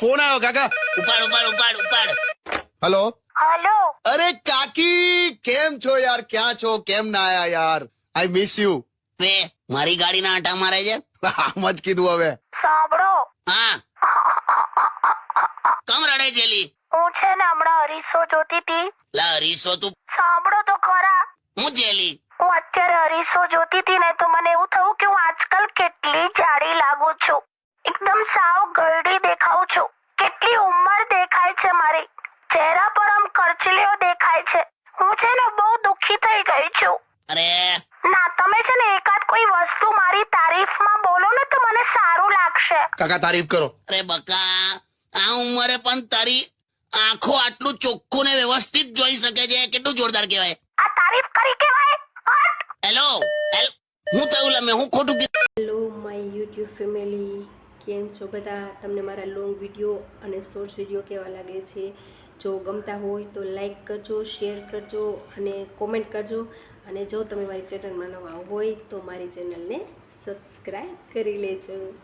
Phone આવ્યો કાકા. ઉપાડ ઉપાડ ઉપાડ ઉપાડ. હલો? હલો. અરે કાકી કેમ છો યાર? ક્યાં છો? કેમ ના આયા યાર? આઈ મિસ યુ બે મારી ગાડીના આટા મારે છે? આમ જ કીધું હવે. સાંભળો. હા. કમ રડે જેલી હું છે ને હમણાં અરીસો જોતી હતી લા અરીસો તું. સાંભળો તો ખરા. હું જેલી હું અત્યારે અરીસો જોતી હતી ને તો મને એવું થયું કે હું આજકાલ કેટલી જાડી લાગુ છું. એકદમ સાવ ગરડી દેખાઉં છું કેટલી ઉંમર દેખાય છે મારી? ચહેરા પર આમ કરચલીઓ દેખાય છે. હું છે ને બહુ દુખી થઈ ગઈ છું. અરે! ના તમે છે ને એકાદ કોઈ વસ્તુ મારી તારીફમાં બોલો ને તો મને સારું લાગશે. કાકા તારીફ કરો. અરે બકા આ ઉંમરે પણ તારી આંખો આટલું ચોખ્ખું ને વ્યવસ્થિત જોઈ શકે છે. કેટલું જોરદાર કહેવાય. આ તારીફ કરી કેવાય હટ! હેલો હેલો હું થયું લમે હું ખોટું કીધું? હેલો માય યુટ્યુબ ફેમિલી કેમ છો બધા? તમને મારા લોંગ વીડિયો અને શોર્ટ્સ વીડિયો કેવા લાગે છે? જો ગમતા હોય તો લાઈક કરજો શેર કરજો અને કોમેન્ટ કરજો. અને જો તમે મારી ચેનલમાં નવા હોય તો મારી ચેનલને સબસ્ક્રાઈબ કરી લેજો.